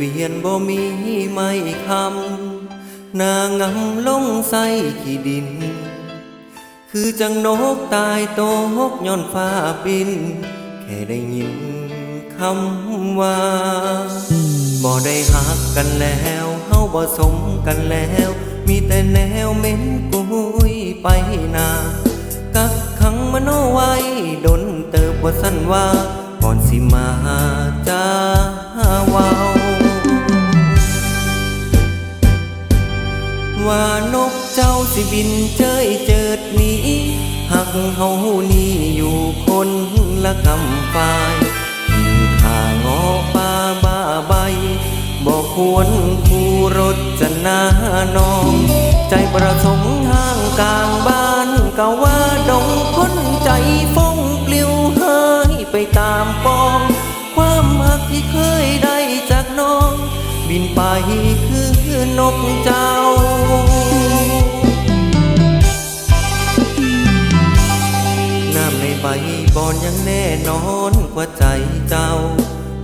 วียนบ่มีไม่คำนางงำลงใส่ขี้ดิน คือจังนกตายโตหกย้อนฟ้าบิน แค่ได้ยินคำว่าบ่ได้หักกันแล้วเฮาบ่สมกันแล้ว มีแต่แนวเหม็นกุยไปนากักขังมโนไว้ดนเติบบ่สั้นว่าก่อนสิมาจ้า ว่านกเจ้าสิบินเจยเจิดหนี้หักเฮานี่อยู่คนละกำฝ่ายขี่ขางอป่าบ้าใบบอกควรคู่รถจะนานอง ใจประสงค์ห้างกลางบ้านกะว่าดงคนใจฟงปลิวหายไปตา คือนกเจ้าน้ำในใบบอนยังแน่นอนกว่าใจเจ้า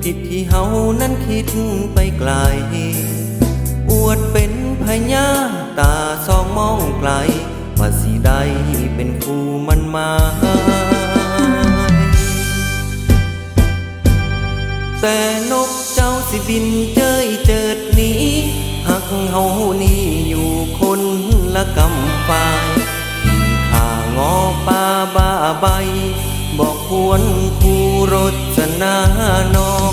ผิดที่เฮานั้นคิดไปไกล อวดเป็นพญาตาสองมองไกลว่าสิได้เป็นคู่มันมาแต่นกเจ้าสิบินเจยเจิด เฮานี่อยู่คนละกำฝ่ายขี่ขางอป่าบ้าใบ บอกควรคู่รถจนานอง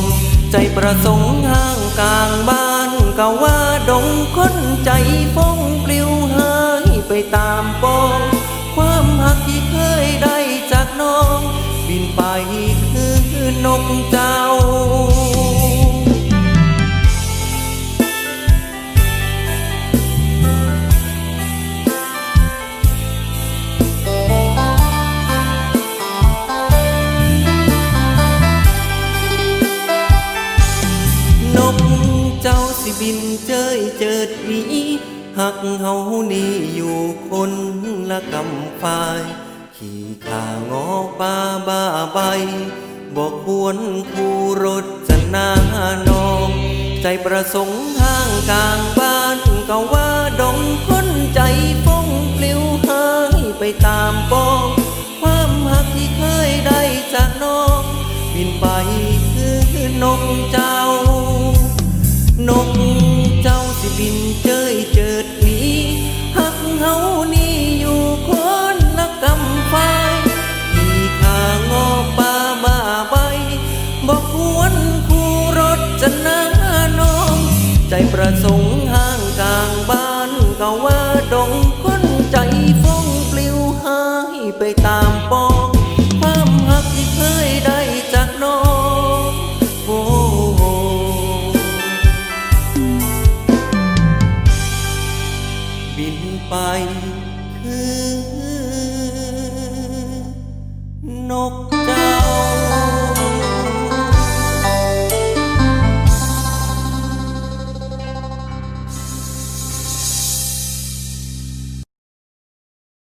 ใจประสงค์ห้างกลางบ้านก็ว่าดงคนใจฟงปลิวหายไปตามปองความหักที่เคยได้จากน้อง บินไปคือนกจ้า สิบินเจยเจิดหนีหักเฮานี่อยู่คนละกำฝ่าย ขี่ขางอป่าบ้าใบบอกควรคู่รถจะนานอง ใจประสงค์ทางกลางบ้านก็ว่าดงคนใจฟงปลิวหายไปตามปอง ใจประสงค์ห้างกลางบ้านเขาว่าดงคนใจฟ้องปลิวหายไปตามปองความหักที่เคยได้จากน้องโอ้บินไปคือนก